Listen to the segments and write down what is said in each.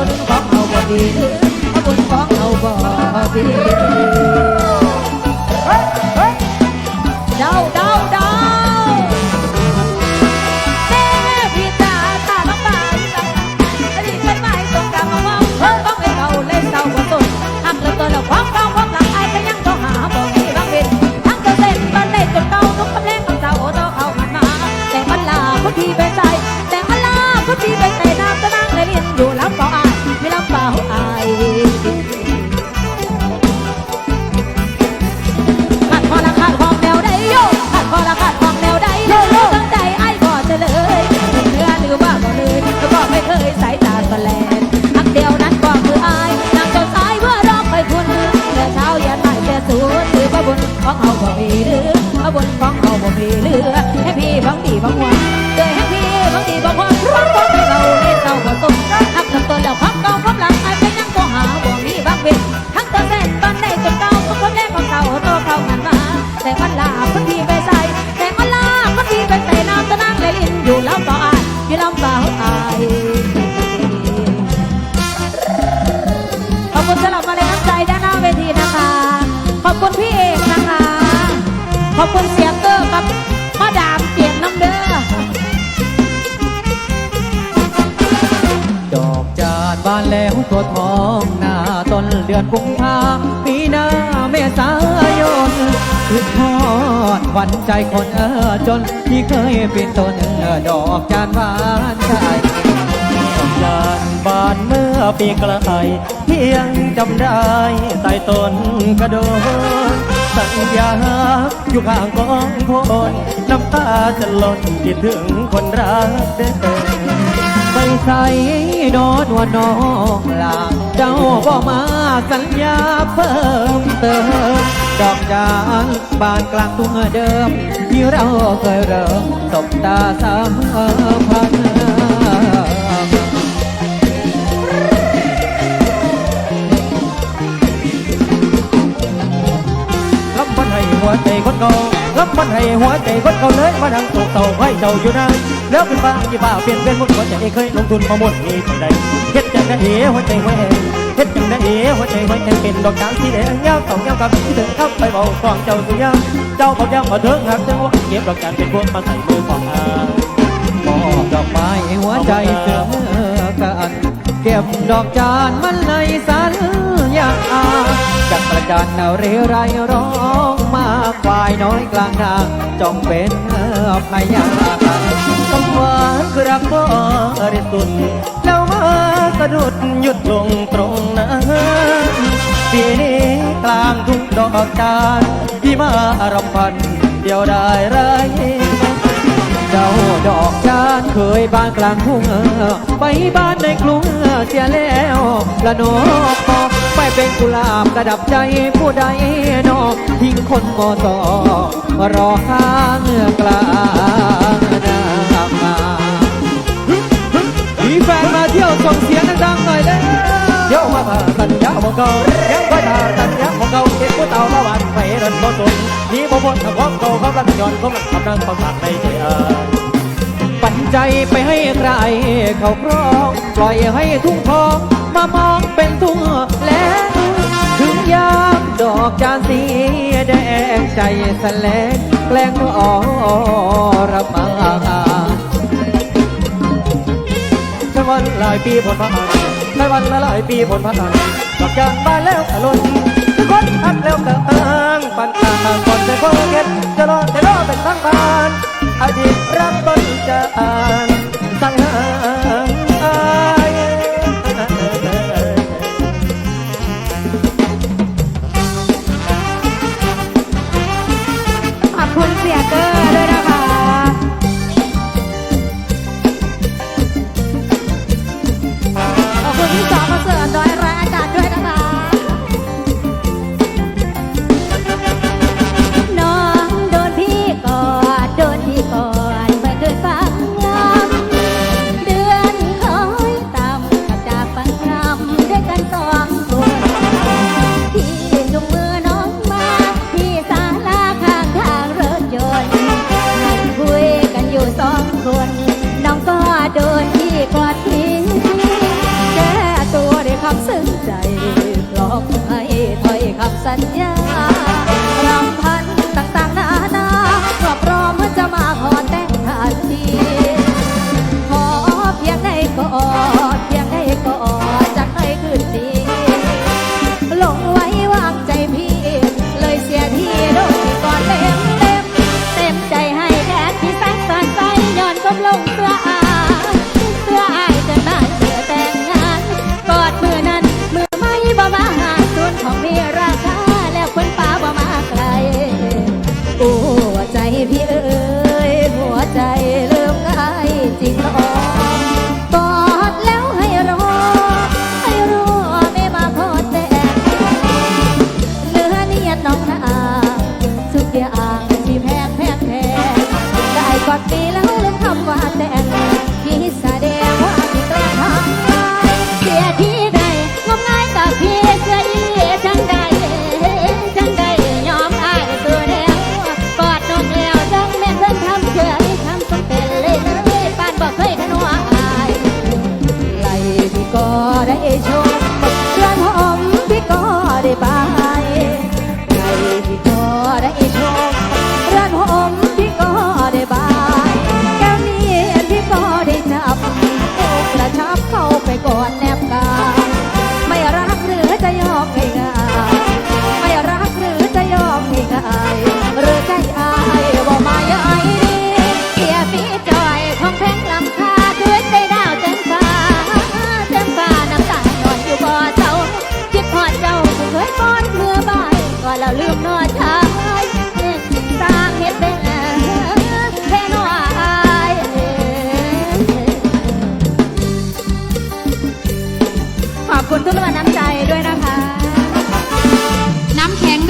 บุญของเอาบ่ดีเอบุญของเอาบ่ดี ทองหน้าต้นเดือนกุมภาปีหน้าเมษายนคือทอดหวันใจคนเออจนที่เคยเป็นต้นดอกจานบานใจจานบานเมื่อปีไกลเพียงจำได้ใต้ต้นกระโดนสัญญาอยู่ข้างกองโพนน้ำตาจะหล่นคิดถึงคนรักเด้อ ใส่โดนว่าน้องลาเจ้าบอกมาสัญญาเพิ่มเติม ดอกจานบานกลางทุ่งเดิม ที่เราเคยเริ่มสบตาสามพันรับมันให้หัวใจคนเก่า รับมันให้หัวใจคนเก่าเลยมาดังสุกเต่าไว้เจ้าอยู่นานแล้วเป็นบ้าที่บ้าเปลี่ยนเป็นมุดหัวใจเคยลงทุนมาหมดมีใจใดเฮ็ดจังได้เอ๋หัวใจหัวแหงเฮ็ดจังได้เอ๋หัวใจหัวแหงเป็นดอกจานสีแดงยาวสองยาวกับที่ถึงขับไปเบาฟองเจ้าสุยามเจ้าบอกยังมาเถึงหักจังหวะเก็บดอกจานเป็นพวงมาใส่มือของอามอบดอกไม้หัวใจเสือกันเก็บดอกจานมันในสัญญา จักประจันเอาเรไรร้องมาควายน้อยกลางทางจองเป็นพยาคำว่าคือรักบ่บริสุทธิ์แล้วมาสะดุดหยุดลงตรงนั้นปีนี้กลางทุ่งดอกจานที่มารำพันเดียวได้ไรเจ้าดอกจานเคยบ้านกลางทุ่งไปบ้านในกรุงเสียแล้วละนกอ ไม่เป็นกุหลาบกระดับใจผู้ใดนอกทิ้งคนมอตอรอข้างกลางนามามีแฟนมาเที่ยวส่งเสียงดังๆหน่อยเด้อเดี๋ยวมาผ่าสัญญาของเขายังไว้ผ่าสัญญาของเขาเก็บผู้เต่าละวันไปเดินบ่สนนี่บ่พ้นกับของเขาเขาลังย้อนเขาลังกำลังประสาทในใจอา ปันใจไปให้ใครเขาครองปล่อยให้ทุ่งทองมามองเป็นทุ่งแล้วถึงยามดอกจานสีแดงใจแสลงแกล้งออระมาใช้วันหลายปีผลผ่านใช้วันละหลายปีผลผ่านดอกจานบานแล้วอรุณทุกคนพักแล้วกระอ้างปันต่างก่อนจะพบเก็ตจะรอจะรอเป็นทั้งบ้านอดี ต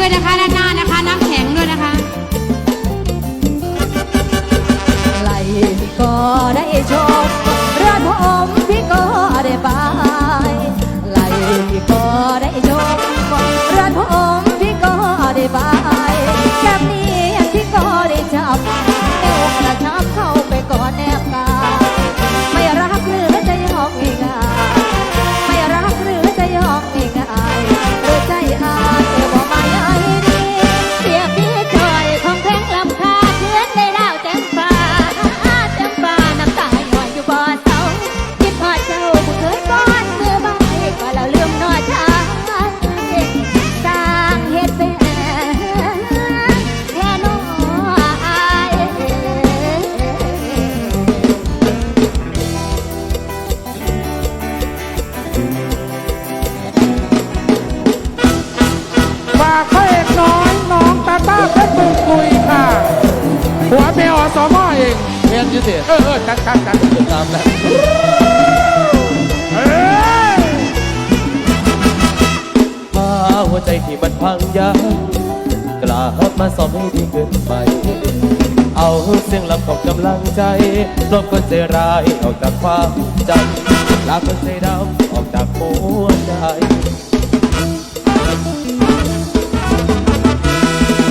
ด้วยนะคะด้านหน้านะคะ น้ำแข็งด้วยนะคะไหลก็ได้ชม อยู่เถเออเออคักคักคักตามแล้วพาหัวใจที่มันพังยับกล้าฮับมาสอบให้ดีขึ้นไปเอาเสียงลำของกำลังใจลบคนใจร้ายออกจากความจำลาคนใจดำออกจากหัวใจ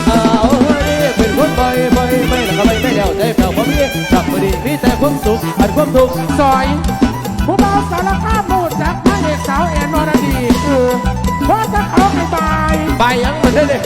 เอาให้เป็นคนไป ใจแผ่วบ่มีจับมือดีมีแต่ความสุขอันความทุกข์ซอย ผู้เบาสารภาพมูดจากพระเอกสาวแอนอรดีเออว่าจะเขาไปบาย ไปยังมันได้เลย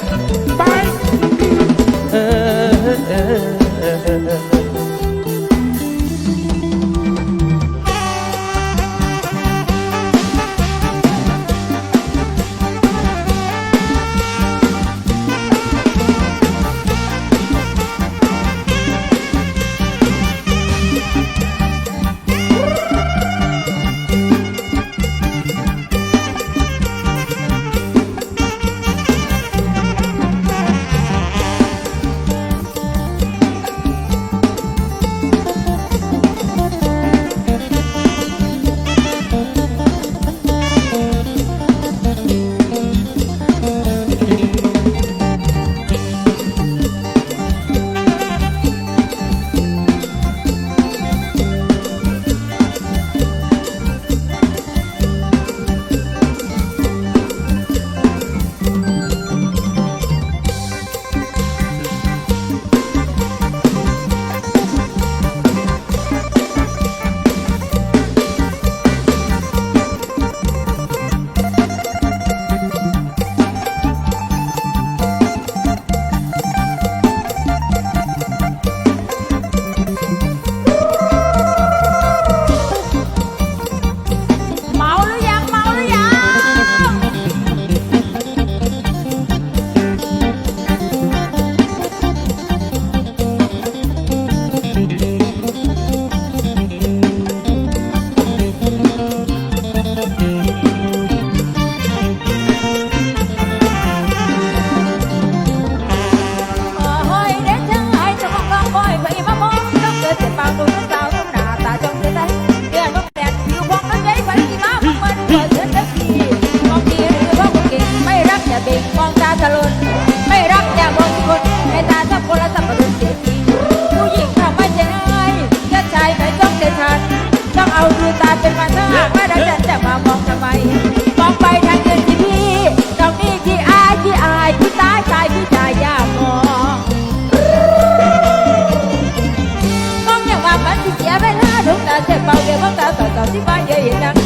Yeah. ba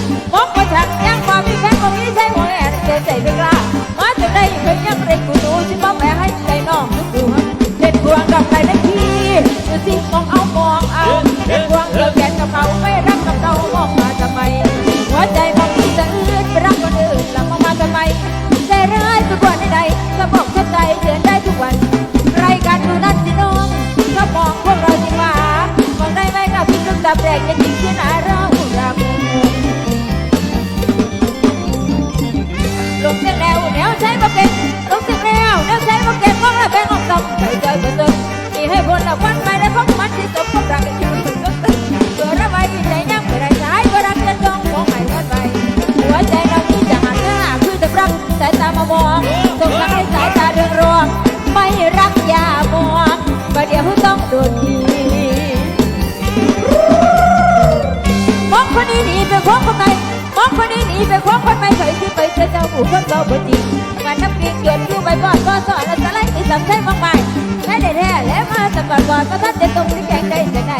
การน้ำกินเกียดคู่ใบบอดก็สอนและสไลด์ที่สำคัญมากมายได้แท้และมาสำหรับก่อดก็ทัดเด็มตรงที่แข่งได้จากไหน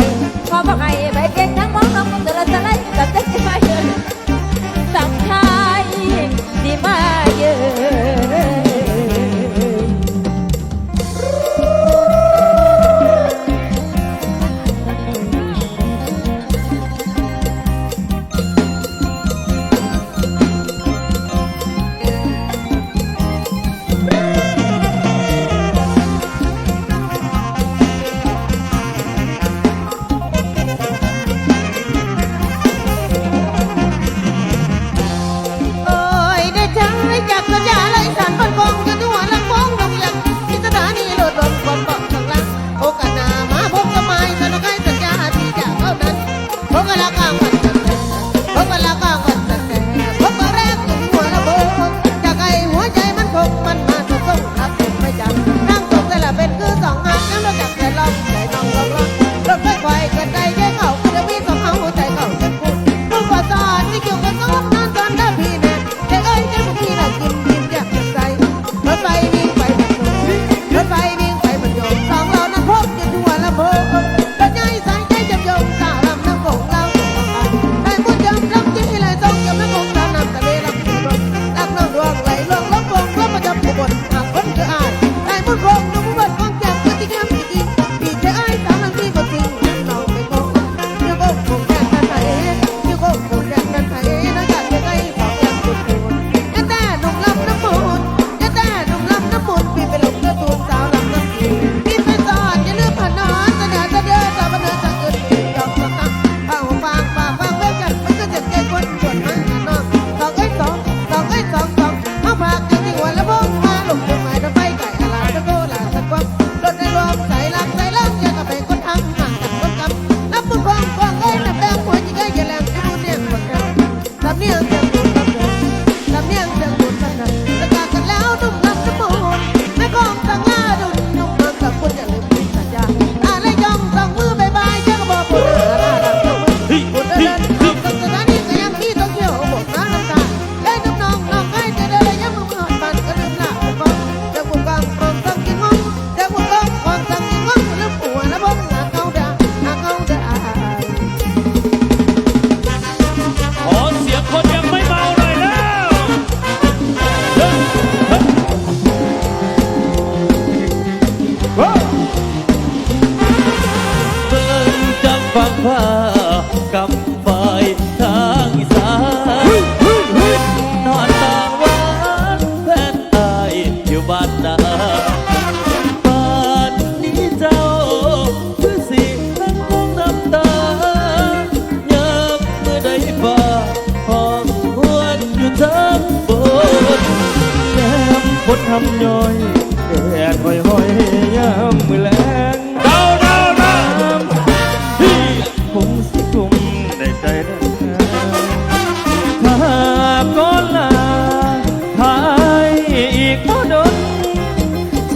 พอบอกให้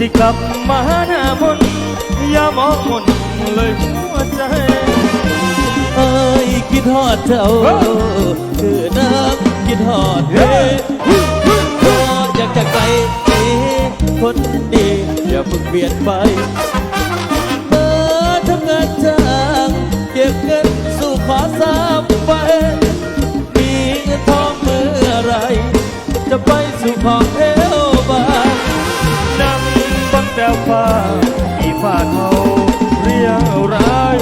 ที่กลับมาหน้ามนอย่ามองมนเลยหัวใจเอ้ยคิดทอดเจ้าคือน้ำคิดทอดเฮ้อยากจะไกลคนดีอย่าเพิ่งเปลี่ยนไปเมื่อทำงานจ้างเก็บเงินสู่ขอสามไปมีเงินทองเมื่อไร จะไปสู่ขอเอง จากฟ้าที่ฟ้าเขาเรียงร้าย